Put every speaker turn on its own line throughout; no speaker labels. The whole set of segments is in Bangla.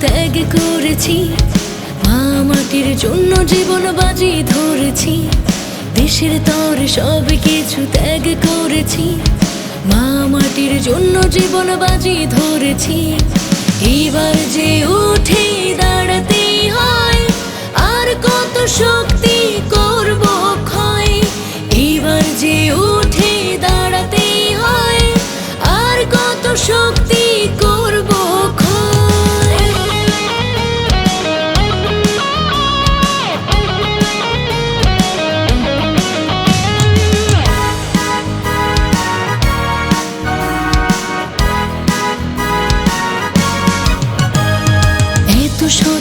ত্যাগ করেছি। মা মাটির জন্য জীবন বাজি ধরেছি। দেশের তোর সব কিছু ত্যাগ করেছি। মা মাটির জন্য জীবন বাজি ধরেছি। এবার যে উঠে দাঁড়াতে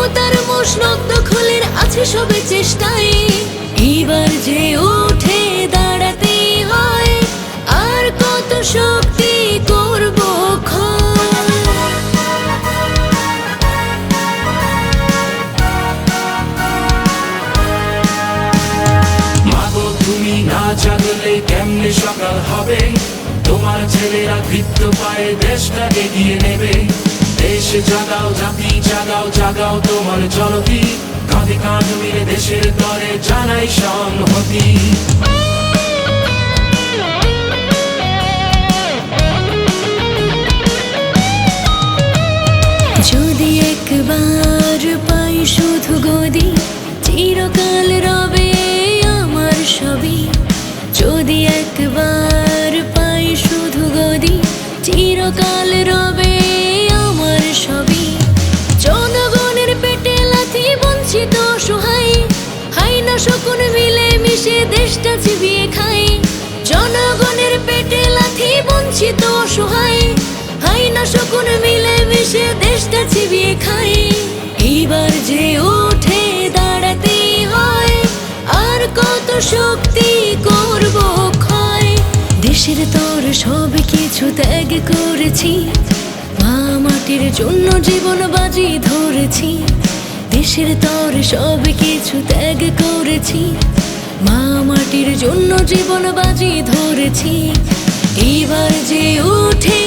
ক্ষমতার মসনদ দখলের আছে সবে চেষ্টায়। এবার যে উঠে দাঁড়াতে হয়, আর কত শক্তি করব
তুমি সকাল হবে? তোমার ছেলেরা বৃত্ত পায়ে দেশটা এগিয়ে নেবে। দেশ জাগাও, জাতি জাগাও জাগাও তোমার চলতি কাঁধে কাঁধ মিলে দেশের তরে জানাই সংহতি।
যদি একবার পাই শুধু গদি দেশটা চিবিয়ে খাই জনগণের পেটে লাথি, বঞ্চিত সহায় হাই না শকুন মিলে মিশে দেশটা চিবিয়ে খাই এবার যে উঠে দাঁড়াতে হয়, আর কত শক্তি করব ক্ষয়। দেশের তোর সব কিছু ত্যাগ করেছি, মা মাটির জন্য জীবন বাজি ধরেছি। দেশের তর সব কিছু ত্যাগ করেছি, মা মাটির জন্য জীবন বাজি ধরেছি। এবার যে উঠে